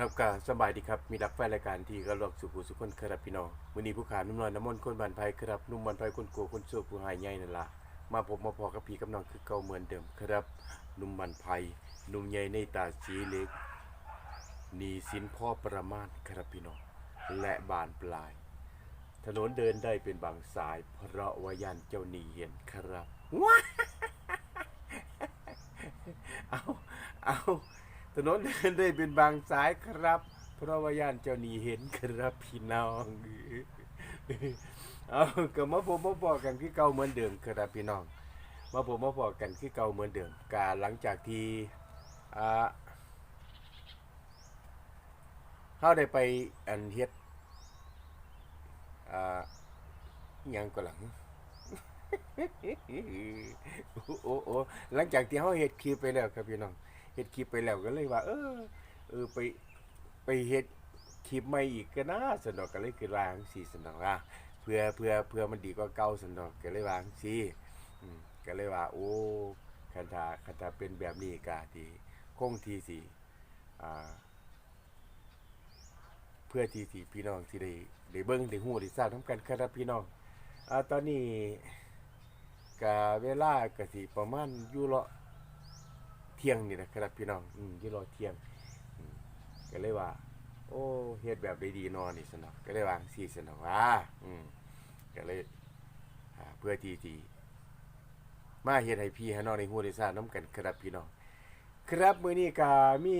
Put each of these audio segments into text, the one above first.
ครับก็สบายดีครับ มีรักแฟนรายการที่ก็ลอกสุขุสุขคนครับพี่น้องมือนี้ผู้ขานุ่มน้อยน้ำมนต์คนบันไพครับนุ่มบันไพคนกลัวคนสู้ผู้หายใหญ่นั่นละมาพบมาพอกับพี่กับน้องคือเก่าเหมือนเดิมครับนุ่มบันไพหนุ่มใหญ่ในตาสีเล็กหนีสินพ่อประมาทครับพี่น้องและบานปลาย ถนนเดินได้เป็นบางสาย เพราะว่ายันเจ้าหนีเห็นครับว้าเอาเอา ถนนได้เป็นบางสายครับ เพราะว่าย่านเจ้าหนี้เห็นครับพี่น้องเอาก็มาผมมาบอกกันคือเก่าเหมือนเดิมครับพี่น้อง มาผมมาบอกกันคือเก่าเหมือนเดิมกาหลังจากที่อ่าเขาได้ไปอันเฮ็ดอ่าอิหยังก็หลังโอ้โอ้โอ้หลังจากที่เขาเฮ็ดคลิปไปแล้วครับพี่น้อง เฮ็ดคลิปไปแล้วก็เลยว่า เออ เออไปไปเฮ็ดคลิปใหม่อีกก็น่าสนุกก็เลยคือวาจั่งสีสนุกว่าเพื่อเพื่อเพื่อมันดีกว่าเก่าสนุกก็เลยวังสีอืมก็เลยว่า โอ้คันถ้าคันถ้าเป็นแบบนี้ก็ที่คงทีสิอ่าเพื่อที่สิพี่น้องสิได้ได้เบิ่งได้ฮู้ได้ทราบนํกันครับพี่น้องอ่าตอนนี้กะเวลากะสิประมาณอยู่เลาะ เที่ยงนี่นะครับพี่น้องอืมยู่เลาะเที่ยงอืมก็เลยว่า โอ้เฮ็ดแบบได้ดีนอนนี่สนอกก็เลยวาจั่งซี่สนอกว่าอืมก็เลยอ่าเพื่อที่ที่มาเฮ็ดให้พี่ให้น้องได้ฮู้ได้ทราบนํกันครับพี่น้อง ครับมื้อนี้ก็มี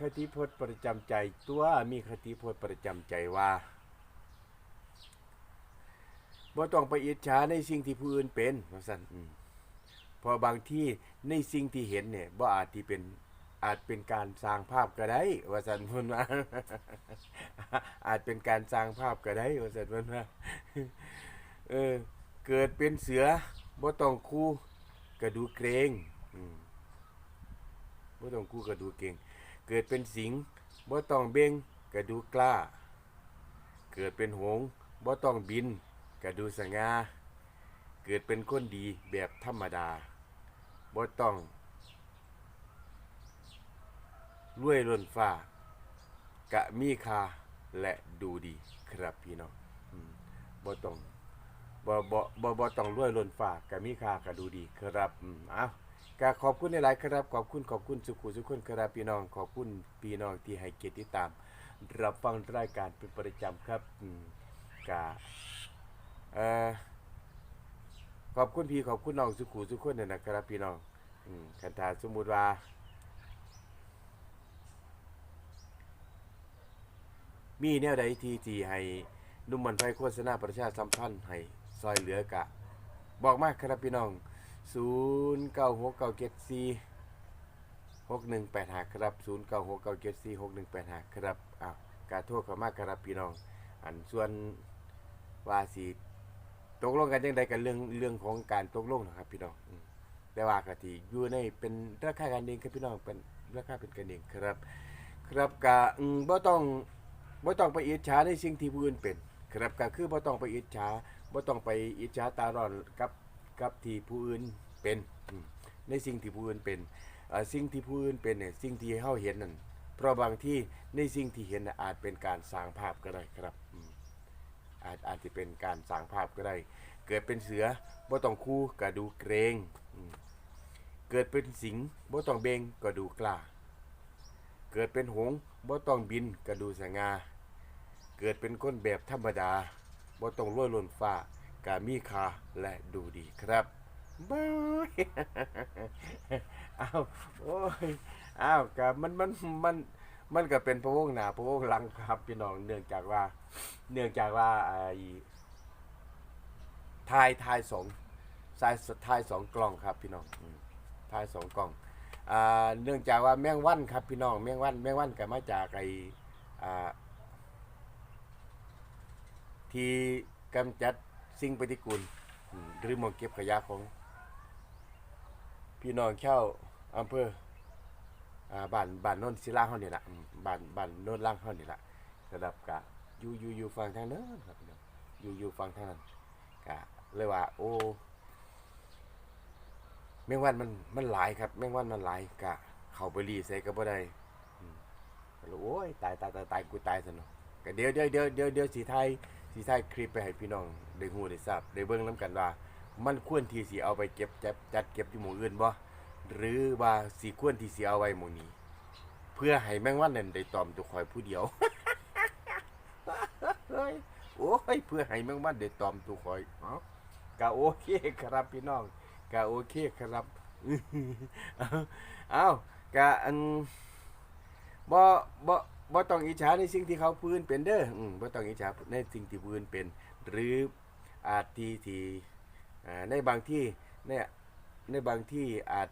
คติพจน์ประจำใจตัวมีคติพจน์ประจำใจว่าบ่ต้องไปอิจฉาในสิ่งที่ผู้อื่นเป็นว่าซั่นอืม พอบางที่ในสิ่งที่เห็นเนี่ยบ่อาจที่เป็นอาจเป็นการสร้างภาพก็ได้ว่าซั่นพิ่นว่าอาจเป็นการสร้างภาพก็ได้ว่าซั่นพิ่นว่าเออเกิดเป็นเสือบ่ต้องคู่กระดูกเกรงบ่ต้องคู่กระดูกเกรงเกิดเป็นสิงบ่ต้องเบ่งกระดูกล้า เกิดเป็นหงบ่ต้องบินกระดูสง่าเกิดเป็นคนดีแบบธรรมดา บ่ต้องรวยล้นฟ้ากะมีค่าและดูดีครับพี่น้องบ่ต้องบ่บ่บ่บ่ต้องรวยล้นฟ้ากะมีค่ากะดูดีครับอ้าวกะขอบคุณหลายครับ ขอบคุณขอบคุณสุขุสุขคนครับพี่น้อง ขอบคุณพี่น้องที่ให้เกียรติติดตาม รับฟังรายการเป็นประจำครับกะเอ่อ ขอบคุณพี่ขอบคุณน้องสุขุสุขคนเนี่ยนะครับพี่น้องอืมคันถาสมมุติว่ามีแนวใดที่ที่ให้นุ่มมันไฟโฆษณาประชาสัมพันธ์ให้ซอยเหลือกะ บอกมากครับพี่น้อง 0 9 6 9 7 4 6 1 8 5ครับ 0 9 6 9 7 4 6 1 8 5ครับอ้าวกาโทษเขามากครับพี่น้อง อันส่วนว่าสิ ตกลงกันยังไงกันเรื่องเรื่องของการตกลงนะครับ พี่น้องอืมแต่ว่ากะทิอยู่ในเป็นราคากันเองครับพี่น้องเป็นราคาเป็นกันเองครับ ครับกะอืมบ่ต้องบ่ต้องไปอิจฉาในสิ่งที่ผู้อื่นเป็น ครับก็คือบ่ต้องไปอิจฉาบ่ต้องไปอิจฉาตาร้อนกับกับที่ผู้อื่นเป็นอืมในสิ่งที่ผู้อื่นเป็นเอ่อสิ่งที่ผู้อื่นเป็นเนี่ยสิ่งที่เฮาเห็นนั่นเพราะบางที่ในสิ่งที่เห็นน่ะอาจเป็นการสร้างภาพก็ได้ครับอืม อาจอาจจะเป็นการสร้างภาพก็ได้ เกิดเป็นเสือบ่ต้องคู่ก็ดูเกรงเกิดเป็นสิงห์บ่ต้องเบงก็ดูกล้า เกิดเป็นหงส์บ่ต้องบินก็ดูสง่าเกิดเป็นคนแบบธรรมดาบ่ต้องรวยล้นฟ้ากามีค่าและดูดีครับบายอ้าวโอ้ยอ้าวกะมันมันมัน มันก็เป็นพระวงหนาพระวงหลังครับพี่น้องเนื่องจากว่า เนื่องจากว่าไอ้ทายทายสองสายทายสองกล่องครับพี่น้องทายสองกล่องอเนื่องจากว่าแมงวันครับพี่น้องแมงวันแมงวันก็มาจากไอ้ที่กำจัดสิ่งปฏิกูลหรือมองเก็บขยะของ พี่น้องเช่าอำเภอ อ่าบ้านบ้านโนนศิลาเฮานี่ล่ะอืมบ้านบ้านโนนล่างเฮานี่ล่ะระดับกะอยู่อยู่อยู่ฝั่งทางนั้นครับพี่น้องอยู่อยู่ฝั่งทางนั้นกะเลยว่า โอ้แมงวันมันมันหลายครับแมงวันมันหลายกะ เข้าไปรีใส่ก็บ่ได้อืมแล้โอ้ยตายตายตายตายกูตายซะเนาะก็เดี๋ยวเดี๋ยวเดี๋ยวเดี๋ยวเดี๋ยวสีไทยสีไทยคลิปไปให้พี่น้องได้ฮู้ได้ทราบได้เบิ่งนํกันว่า มันควรที่สิเอาไปเก็บจัดจัดเก็บอยู่หมู่อื่นบ่ หรือว่าสิควรที่สิเอาไว้หมู่นี้ เพื่อให้แมงวันนั่นได้ตอมตัวคอยผู้เดียว โอ้ยเพื่อให้แมงวันได้ตอมตัวคอยเอ้ากะโอเคครับพี่น้องกะโอเคครับเอาเอากะอันบ่บ่บ่ต้องอิจฉาในสิ่งที่เขาพื้นเป็นเด้ออืมบ่ต้องอิจฉาในสิ่งที่พื้นเป็น หรืออาจที่ที่ในบางที่เนี่ยในบางที่อาจ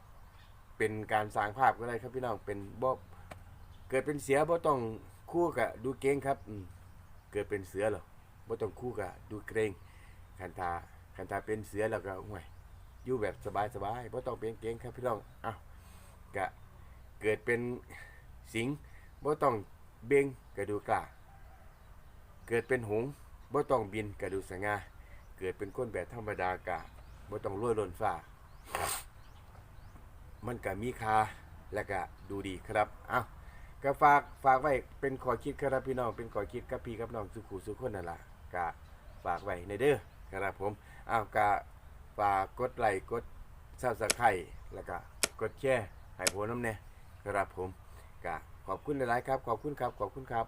เป็นการสร้างภาพก็ได้ครับพี่น้องเป็นบ่เกิดเป็นเสียบ่ต้องคู่กับดูเก่งครับอืมเกิดเป็นเสือหรอบ่ต้องคู่กับดูเกรงคันทาคันทาเป็นเสือแล้วก็ห่วยอยู่แบบสบายๆเพราะต้องเป็นเก่งครับพี่น้องอ้าวกะเกิดเป็นสิงบ่ต้องเบ่งกระดูกล้าเกิดเป็นหงบ่ต้องบินกระดูสง่าเกิดเป็นคนแบบธรรมดากะบ่ต้องรวยล้นฟ้า มันก็มีค่าและก็ดูดีครับอ้าวก็ฝากฝากไว้เป็นขอคิดครับพี่น้องเป็นขอคิดกับพี่กับน้องสุขุสุขคนนั่นล่ะกะฝากไว้ในเด้อครับผมอ้าวกะฝากกดไลค์กดซับสไครต์แล้วก็กดแชร์ให้ผมน้ำเนี่ยครับผมก็ขอบคุณหลายๆครับ ขอบคุณครับ ขอบคุณครับ